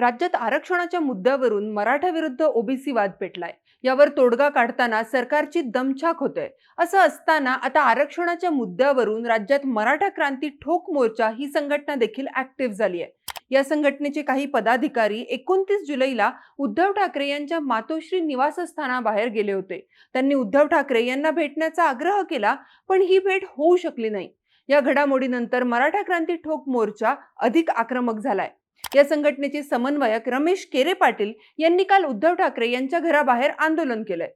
राज्यात आरक्षणाच्या मुद्द्यावरून मराठा विरुद्ध ओबीसी वाद पेटलाय. यावर तोडगा काढताना सरकारची दमछाक होते असं असताना आता आरक्षणाच्या मुद्द्यावरून राज्यात मराठा क्रांती ठोक मोर्चा ही संघटना देखील ऍक्टिव्ह झाली आहे या संघटनेचे काही पदाधिकारी एकोणतीस जुलैला उद्धव ठाकरे यांच्या मातोश्री निवासस्थानाबाहेर गेले होते. त्यांनी उद्धव ठाकरे यांना भेटण्याचा आग्रह केला पण ही भेट होऊ शकली नाही. या घडामोडीनंतर मराठा क्रांती ठोक मोर्चा अधिक आक्रमक झालाय. या संघटनेचे समन्वयक रमेश केरे पाटील यांनी काल उद्धव ठाकरे यांच्या घराबाहेर आंदोलन केलंय.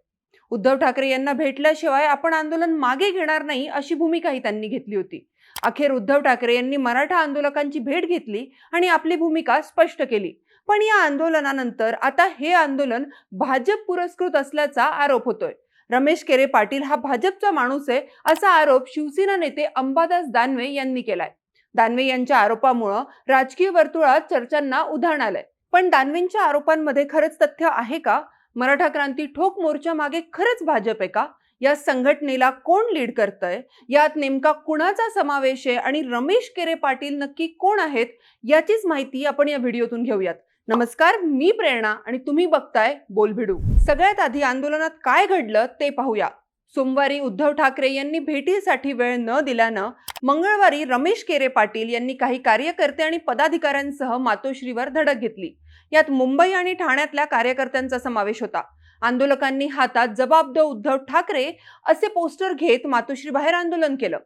उद्धव ठाकरे यांना भेटल्याशिवाय आपण आंदोलन मागे घेणार नाही अशी भूमिकाही त्यांनी घेतली होती. अखेर उद्धव ठाकरे यांनी मराठा आंदोलकांची भेट घेतली आणि आपली भूमिका स्पष्ट केली. पण या आंदोलनानंतर आता हे आंदोलन भाजप पुरस्कृत असल्याचा आरोप होतोय. रमेश केरे पाटील हा भाजपचा माणूस आहे असा आरोप शिवसेना नेते अंबादास दानवे यांनी केलाय. दानवे यांच्या आरोपामुळं राजकीय वर्तुळात चर्चांना उधाण आलंय. पण दानवेंच्या आरोपांमध्ये खरंच तथ्य आहे का? मराठा क्रांती ठोक मोर्चा मागे खरंच भाजप आहे का? या संघटनेला कोण लीड करतंय? यात नेमका कुणाचा समावेश आहे? आणि रमेश केरे पाटील नक्की कोण आहेत? याचीच माहिती आपण या व्हिडिओतून घेऊयात. नमस्कार मी प्रेरणा आणि तुम्ही बघताय बोलभिडू. सगळ्यात आधी आंदोलनात काय घडलं ते पाहूया. सोमवारी उद्धव ठाकरे यांनी भेटीसाठी वेळ न दिल्यानं मंगळवारी रमेश केरे पाटील यांनी काही कार्यकर्ते आणि पदाधिकाऱ्यांसह मातोश्रीवर धडक घेतली. यात मुंबई आणि ठाण्यातल्या कार्यकर्त्यांचा समावेश होता. आंदोलकांनी हातात जबाब द उद्धव ठाकरे असे पोस्टर घेत मातोश्री बाहेर आंदोलन केलं.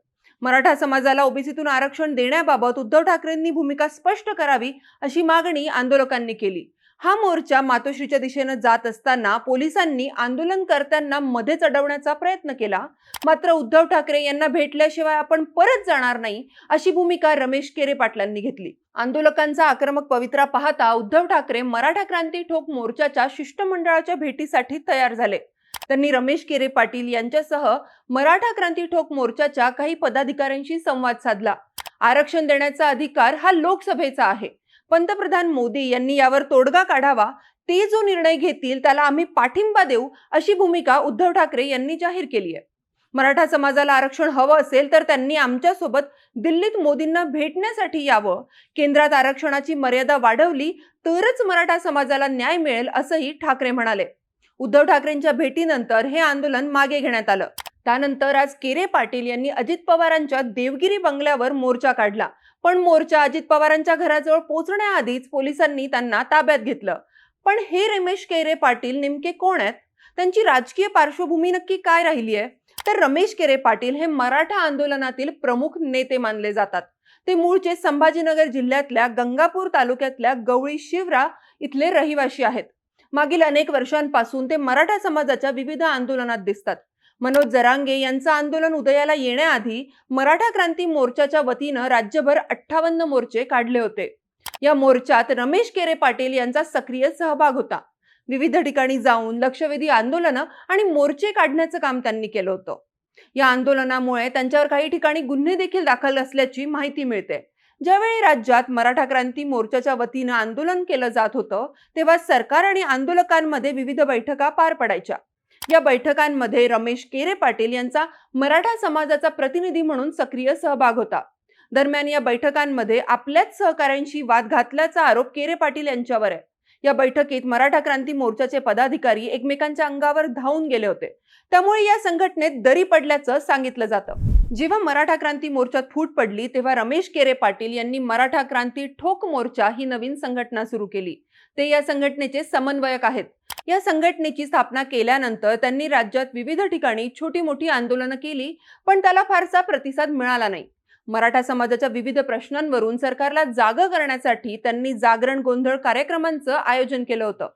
मराठा समाजाला ओबीसीतून आरक्षण देण्याबाबत उद्धव ठाकरेंनी भूमिका स्पष्ट करावी अशी मागणी आंदोलकांनी केली. हा मोर्चा मातोश्रीच्या दिशेनं जात असताना पोलिसांनी आंदोलनकर्त्यांना मध्येच अडवण्याचा प्रयत्न केला. मात्र उद्धव ठाकरे यांना भेटल्याशिवाय आपण परत जाणार नाही अशी भूमिका रमेश केरे पाटलांनी घेतली. आंदोलकांचा आक्रमक पवित्रा पाहता उद्धव ठाकरे मराठा क्रांती ठोक मोर्चाच्या शिष्टमंडळाच्या भेटीसाठी तयार झाले. त्यांनी रमेश केरे पाटील यांच्यासह मराठा क्रांती ठोक मोर्चाच्या काही पदाधिकाऱ्यांशी संवाद साधला. आरक्षण देण्याचा अधिकार हा लोकसभेचा आहे. पंतप्रधान मोदी यांनी यावर तोडगा काढावा ते जो निर्णय घेतील त्याला आम्ही पाठिंबा देऊ अशी भूमिका उद्धव ठाकरे यांनी जाहीर केली आहे. मराठा समाजाला आरक्षण हवं असेल तर त्यांनी आमच्यासोबत दिल्लीत मोदींना भेटण्यासाठी यावं. केंद्रात आरक्षणाची मर्यादा वाढवली तरच मराठा समाजाला न्याय मिळेल असंही ठाकरे म्हणाले. उद्धव ठाकरेंच्या भेटीनंतर हे आंदोलन मागे घेण्यात आलं. त्यानंतर आज केरे पाटील यांनी अजित पवारांच्या देवगिरी बंगल्यावर मोर्चा काढला. पण मोर्चा अजित पवारांच्या घराजवळ पोहोचण्याआधीच पोलिसांनी त्यांना ताब्यात घेतलं. पण हे रमेश केरे पाटील नेमके कोण आहेत? त्यांची राजकीय पार्श्वभूमी नक्की काय राहिली आहे? तर रमेश केरे पाटील हे मराठा आंदोलनातील प्रमुख नेते मानले जातात. ते मूळचे संभाजीनगर जिल्ह्यातल्या गंगापूर तालुक्यातल्या गवळी शिवरा इथले रहिवासी आहेत. मागील अनेक वर्षांपासून ते मराठा समाजाच्या विविध आंदोलनात दिसतात. मनोज जरांगे यांचं आंदोलन उदयाला येण्याआधी मराठा क्रांती मोर्चाच्या वतीनं राज्यभर अठ्ठावन्न मोर्चे काढले होते. या मोर्चात रमेश केरे पाटील यांचा सक्रिय सहभाग होता. विविध ठिकाणी जाऊन लक्षवेधी आंदोलनं आणि मोर्चे काढण्याचं काम त्यांनी केलं होतं. या आंदोलनामुळे त्यांच्यावर काही ठिकाणी गुन्हे देखील दाखल असल्याची माहिती मिळते. ज्यावेळी राज्यात मराठा क्रांती मोर्चाच्या वतीनं आंदोलन केलं जात होतं तेव्हा सरकार आणि आंदोलकांमध्ये विविध बैठका पार पडायच्या. या बैठकांमध्ये रमेश केरे पाटील यांचा मराठा समाजाचा प्रतिनिधी म्हणून सक्रिय सहभाग होता. दरम्यान या बैठकांमध्ये आपल्याच सहकाऱ्यांशी वाद घातल्याचा आरोप केरे पाटील यांच्यावर आहे. या बैठकीत मराठा क्रांती मोर्चाचे पदाधिकारी एकमेकांच्या अंगावर धावून गेले होते. त्यामुळे या संघटनेत दरी पडल्याचं सांगितलं जातं. जेव्हा मराठा क्रांती मोर्चात फूट पडली तेव्हा रमेश केरे पाटील यांनी मराठा क्रांती ठोक मोर्चा ही नवीन संघटना सुरू केली. ते या संघटनेचे समन्वयक आहेत. या संघटनेची स्थापना केल्यानंतर त्यांनी राज्यात विविध ठिकाणी छोटी मोठी आंदोलनं केली पण त्याला फारसा प्रतिसाद मिळाला नाही. मराठा समाजाच्या विविध प्रश्नांवरून सरकारला जाग करण्यासाठी त्यांनी जागरण गोंधळ कार्यक्रमांचं आयोजन केलं होतं.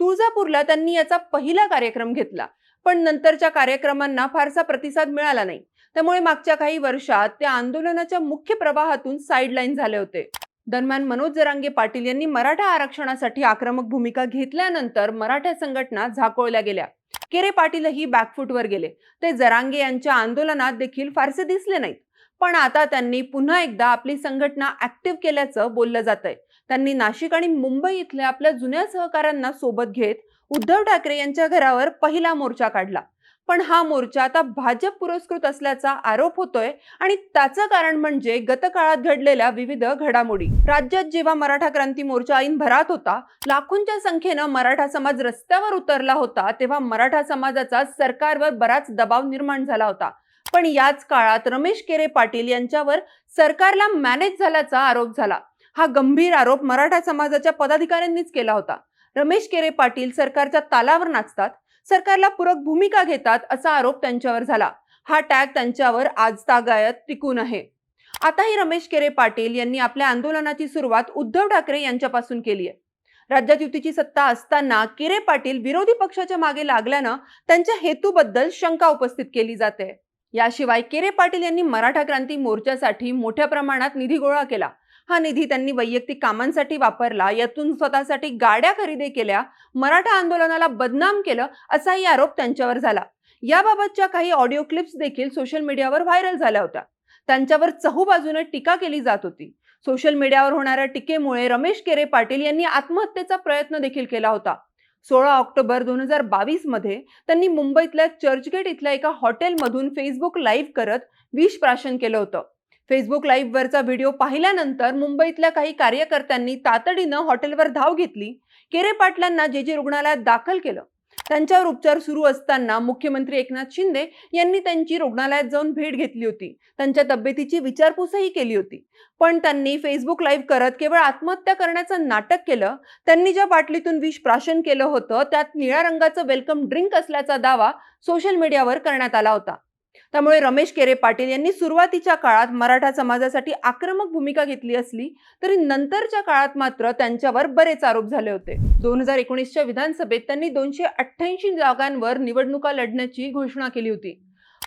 तुळजापूरला त्यांनी याचा पहिला कार्यक्रम घेतला पण नंतरच्या कार्यक्रमांना फारसा प्रतिसाद मिळाला नाही. त्यामुळे मागच्या काही वर्षात त्या आंदोलनाच्या मुख्य प्रवाहातून साईडलाईन झाले होते. दरम्यान मनोज जरांगे पाटील यांनी मराठा आरक्षणासाठी आक्रमक भूमिका घेतल्यानंतर मराठा संघटना झाकोळल्या गेल्या. केरे पाटीलही बॅकफूटवर गेले. ते जरांगे यांच्या आंदोलनात देखील फारसे दिसले नाहीत. पण आता त्यांनी पुन्हा एकदा आपली संघटना ऍक्टिव्ह केल्याचं बोललं जात आहे त्यांनी नाशिक आणि मुंबई इथल्या आपल्या जुन्या सहकाऱ्यांना सोबत घेत उद्धव ठाकरे यांच्या घरावर पहिला मोर्चा काढला. पण हा मोर्चा आता भाजप पुरस्कृत असल्याचा आरोप होतोय आणि त्याचं कारण म्हणजे गतकाळात घडलेल्या विविध घडामोडी. राज्यात जेव्हा मराठा क्रांती मोर्चा ऐन भरात होता लाखोंच्या संख्येनं मराठा समाज रस्त्यावर उतरला होता तेव्हा मराठा समाजाचा सरकारवर बराच दबाव निर्माण झाला होता. पण याच काळात रमेश केरे पाटील यांच्यावर सरकारला मॅनेज झाल्याचा आरोप झाला. हा गंभीर आरोप मराठा समाजाच्या पदाधिकाऱ्यांनीच केला होता. रमेश केरे पाटील सरकारच्या तालावर नाचतात सरकारला पूरक भूमिका घेतात असा आरोप त्यांच्यावर झाला. हा टॅग त्यांच्यावर आज तागायत टिकून आहे. आताही रमेश केरे पाटील यांनी आपल्या आंदोलनाची सुरुवात उद्धव ठाकरे यांच्यापासून केली आहे. राज्यात युतीची सत्ता असताना केरे पाटील विरोधी पक्षाच्या मागे लागल्यानं त्यांच्या हेतूबद्दल शंका उपस्थित केली जाते. याशिवाय केरे पाटील यांनी मराठा क्रांती मोर्चासाठी मोठ्या प्रमाणात निधी गोळा केला. हा निधी त्यांनी वैयक्तिक कामांसाठी वापरला यातून स्वतःसाठी गाड्या खरेदी केल्या मराठा आंदोलनाला बदनाम केलं असाही आरोप त्यांच्यावर झाला. याबाबतच्या काही ऑडिओ क्लिप्स देखील सोशल मीडियावर व्हायरल झाल्या होत्या. त्यांच्यावर चहूबाजूने टीका केली जात होती. सोशल मीडियावर होणाऱ्या टीकेमुळे रमेश केरे पाटील यांनी आत्महत्येचा प्रयत्न देखील केला होता. सोळा ऑक्टोबर दोन हजार बावीसमध्ये त्यांनी मुंबईतल्या चर्चगेट इथल्या एका हॉटेलमधून फेसबुक लाईव्ह करत विष प्राशन केलं होतं. फेसबुक लाईव्हवरचा व्हिडिओ पाहिल्यानंतर मुंबईतल्या काही कार्यकर्त्यांनी तातडीनं हॉटेलवर धाव घेतली. केरे पाटलांना जे जे रुग्णालयात दाखल केलं त्यांच्यावर उपचार सुरू असताना मुख्यमंत्री एकनाथ शिंदे यांनी त्यांची रुग्णालयात जाऊन भेट घेतली होती. त्यांच्या तब्येतीची विचारपूसही केली होती. पण त्यांनी फेसबुक लाईव्ह करत केवळ आत्महत्या करण्याचं नाटक केलं. त्यांनी ज्या बाटलीतून विष प्राशन केलं होतं त्यात निळ्या रंगाचं वेलकम ड्रिंक असल्याचा दावा सोशल मीडियावर करण्यात आला होता. त्यामुळे रमेश केरे पाटील यांनी सुरुवातीच्या काळात मराठा समाजासाठी आक्रमक भूमिका घेतली असली तरी नंतरच्या काळात मात्र त्यांच्यावर बरेच आरोप झाले होते. दोन हजार एकोणीसच्या विधानसभेत त्यांनी दोनशे अठ्ठ्याऐंशी जागांवर निवडणुका लढण्याची घोषणा केली होती.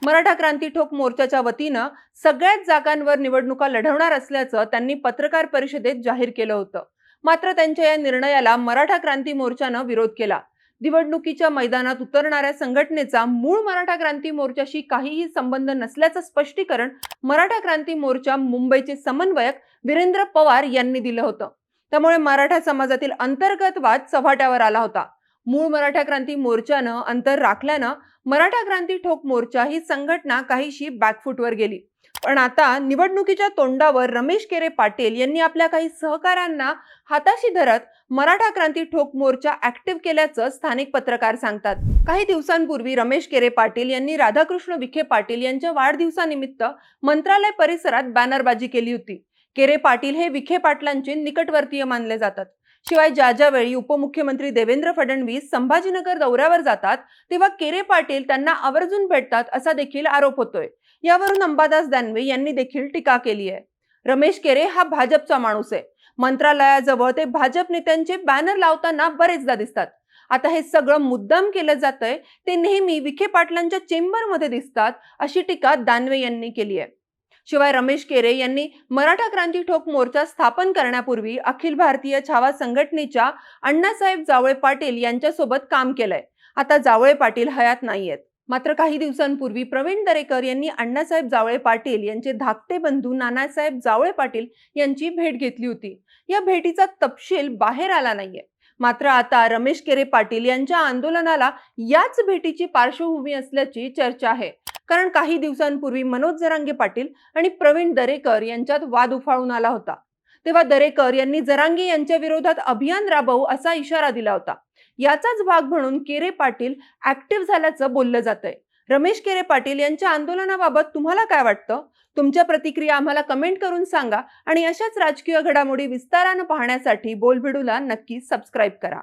मराठा क्रांती ठोक मोर्चाच्या वतीनं सगळ्याच जागांवर निवडणुका लढवणार असल्याचं त्यांनी पत्रकार परिषदेत जाहीर केलं होतं. मात्र त्यांच्या या निर्णयाला मराठा क्रांती मोर्चानं विरोध केला. निवडणुकीच्या मैदानात उतरणाऱ्या संघटनेचा मूळ मराठा क्रांती मोर्चाशी काहीही संबंध नसल्याचं स्पष्टीकरण मराठा क्रांती मोर्चा मुंबईचे समन्वयक वीरेंद्र पवार यांनी दिलं होतं. त्यामुळे मराठा समाजातील अंतर्गत वाद चव्हाट्यावर आला होता. मूळ मराठा क्रांती मोर्चानं अंतर राखल्यानं मराठा क्रांती ठोक मोर्चा ही संघटना काहीशी बॅकफूटवर गेली. पण आता निवडणुकीच्या तोंडावर रमेश केरे पाटील यांनी आपल्या काही सहकाऱ्यांना हाताशी धरत मराठा क्रांती ठोक मोर्चा ऍक्टिव्ह केल्याचं स्थानिक पत्रकार सांगतात. काही दिवसांपूर्वी रमेश केरे पाटील यांनी राधाकृष्ण विखे पाटील यांच्या वाढदिवसानिमित्त मंत्रालय परिसरात बॅनरबाजी केली होती. केरे पाटील हे विखे पाटलांचे निकटवर्तीय मानले जातात. शिवाय ज्या ज्या वेळी उपमुख्यमंत्री देवेंद्र फडणवीस संभाजीनगर दौऱ्यावर जातात तेव्हा केरे पाटील त्यांना आवर्जून भेटतात असा देखील आरोप होतोय. यावरून अंबादास दानवे यांनी देखील टीका केली आहे. रमेश केरे हा भाजपचा माणूस आहे. मंत्रालयाजवळ ते भाजप नेत्यांचे बॅनर लावताना बरेचदा दिसतात. आता हे सगळं मुद्दाम केलं जातंय ते नेहमी विखे पाटलांच्या चेंबरमध्ये दिसतात अशी टीका दानवे यांनी केली आहे. शिवाय रमेश केरे यांनी मराठा क्रांती ठोक मोर्चा स्थापन करण्यापूर्वी अखिल भारतीय छावा संघटनेच्या अण्णासाहेब जावळे पाटील यांच्यासोबत काम केलंय. आता जावळे पाटील हयात नाहीयेत. मात्र काही दिवसांपूर्वी प्रवीण दरेकर यांनी अण्णासाहेब जावळे पाटील यांचे धाकटे बंधू नानासाहेब जावळे पाटील यांची भेट घेतली होती. या भेटीचा तपशील बाहेर आला नाहीये. मात्र आता रमेश केरे पाटील यांच्या आंदोलनाला याच भेटीची पार्श्वभूमी असल्याची चर्चा आहे. कारण काही दिवसांपूर्वी मनोज जरांगे पाटील आणि प्रवीण दरेकर यांच्यात वाद उफाळून आला होता. तेव्हा दरेकर यांनी जरांगे यांच्या विरोधात अभियान राबवू असा इशारा दिला होता. याचाच भाग म्हणून केरे पाटील ऍक्टिव्ह झाल्याचं बोललं जातंय. रमेश केरे पाटील यांच्या आंदोलनाबाबत तुम्हाला काय वाटतं? तुमच्या प्रतिक्रिया आम्हाला कमेंट करून सांगा आणि अशाच राजकीय घडामोडी विस्तारानं पाहण्यासाठी बोलबिडूला नक्की सबस्क्राईब करा.